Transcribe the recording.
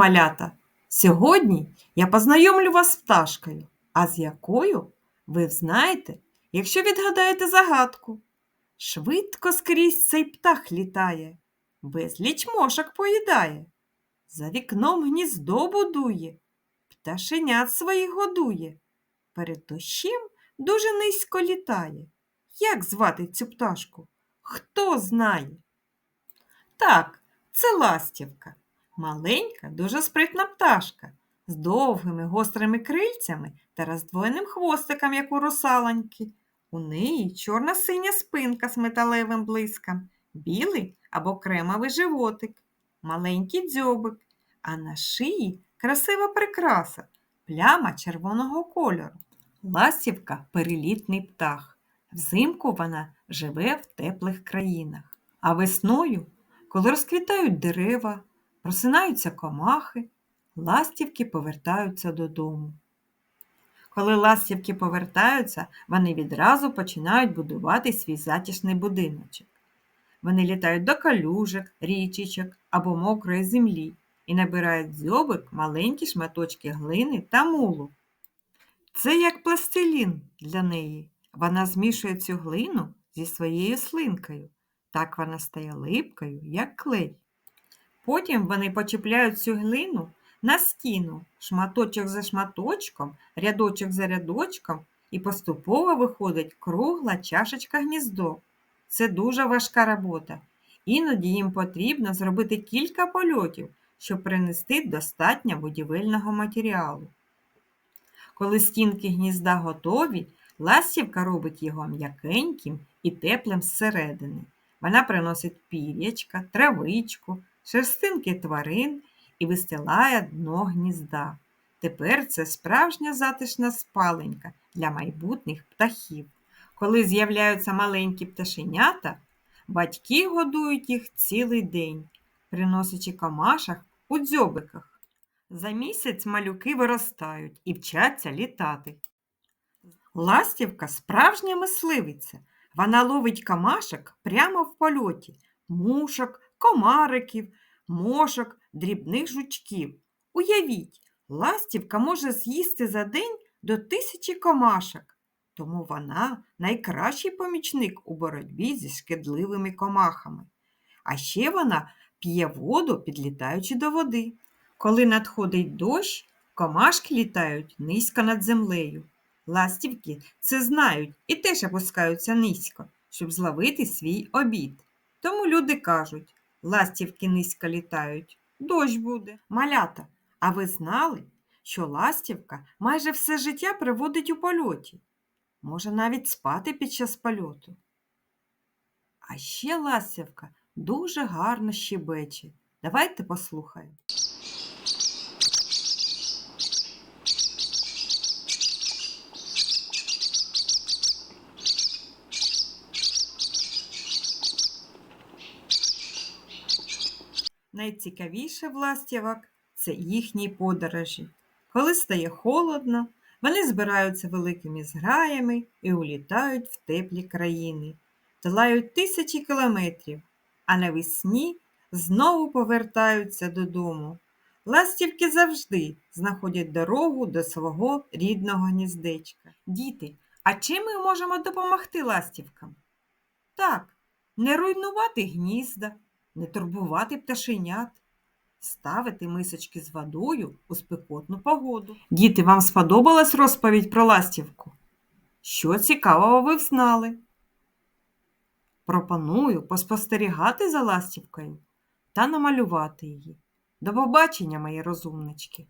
малята! Сьогодні я познайомлю вас з пташкою, а з якою ви знаєте, якщо відгадаєте загадку. Швидко скрізь цей птах літає, безліч мошок поїдає, за вікном гніздо будує, пташенят своїх годує, перед дощем дуже низько літає. Як звати цю пташку? Хто знає? Так, це ластівка. Маленька, дуже спритна пташка з довгими гострими крильцями та роздвоєним хвостиком, як у русалоньки. У неї чорно-синя спинка з металевим блиском, білий або кремовий животик, маленький дзьобик, а на шиї красива прикраса, пляма червоного кольору. Ластівка перелітний птах. Взимку вона живе в теплих країнах, а весною, коли розквітають дерева, просинаються комахи, ластівки повертаються додому. Коли ластівки повертаються, вони відразу починають будувати свій затішний будиночок. Вони літають до калюжок, річечок або мокрої землі і набирають дзьобик маленькі шматочки глини та мулу. Це як пластилін для неї. Вона змішує цю глину зі своєю слинкою. Так вона стає липкою, як клей. Потім вони почіпляють цю глину на стіну, шматочок за шматочком, рядочок за рядочком, і поступово виходить кругла чашечка гніздо. Це дуже важка робота. Іноді їм потрібно зробити кілька польотів, щоб принести достатньо будівельного матеріалу. Коли стінки гнізда готові, ластівка робить його м'якеньким і теплим зсередини. Вона приносить пір'ячка, травичку, шерстинки тварин і вистилає дно гнізда. Тепер це справжня затишна спаленька для майбутніх птахів. Коли з'являються маленькі пташенята, батьки годують їх цілий день, приносячи комашах у дзьобиках. За місяць малюки виростають і вчаться літати. Ластівка справжня мисливиця. Вона ловить камашок прямо в польоті, мушок, комариків, мошок, дрібних жучків. Уявіть, ластівка може з'їсти за день до тисячі комашок, тому вона найкращий помічник у боротьбі зі шкідливими комахами. А ще вона п'є воду, підлітаючи до води. Коли надходить дощ, комашки літають низько над землею. Ластівки це знають і теж опускаються низько, щоб зловити свій обід. Тому люди кажуть, ластівки низько літають, дощ буде. Малята, а ви знали, що ластівка майже все життя проводить у польоті? Може навіть спати під час польоту. А ще ластівка дуже гарно щебече. Давайте послухаємо. Найцікавіше в ластівок – це їхні подорожі. Коли стає холодно, вони збираються великими зграями і улітають в теплі країни, долають тисячі кілометрів, а навесні знову повертаються додому. Ластівки завжди знаходять дорогу до свого рідного гніздечка. Діти, а чим ми можемо допомогти ластівкам? Так, не руйнувати гнізда, не турбувати пташенят, ставити мисочки з водою у спекотну погоду. Діти, вам сподобалась розповідь про ластівку? Що цікавого ви взнали? Пропоную поспостерігати за ластівкою та намалювати її. До побачення, мої розумнички!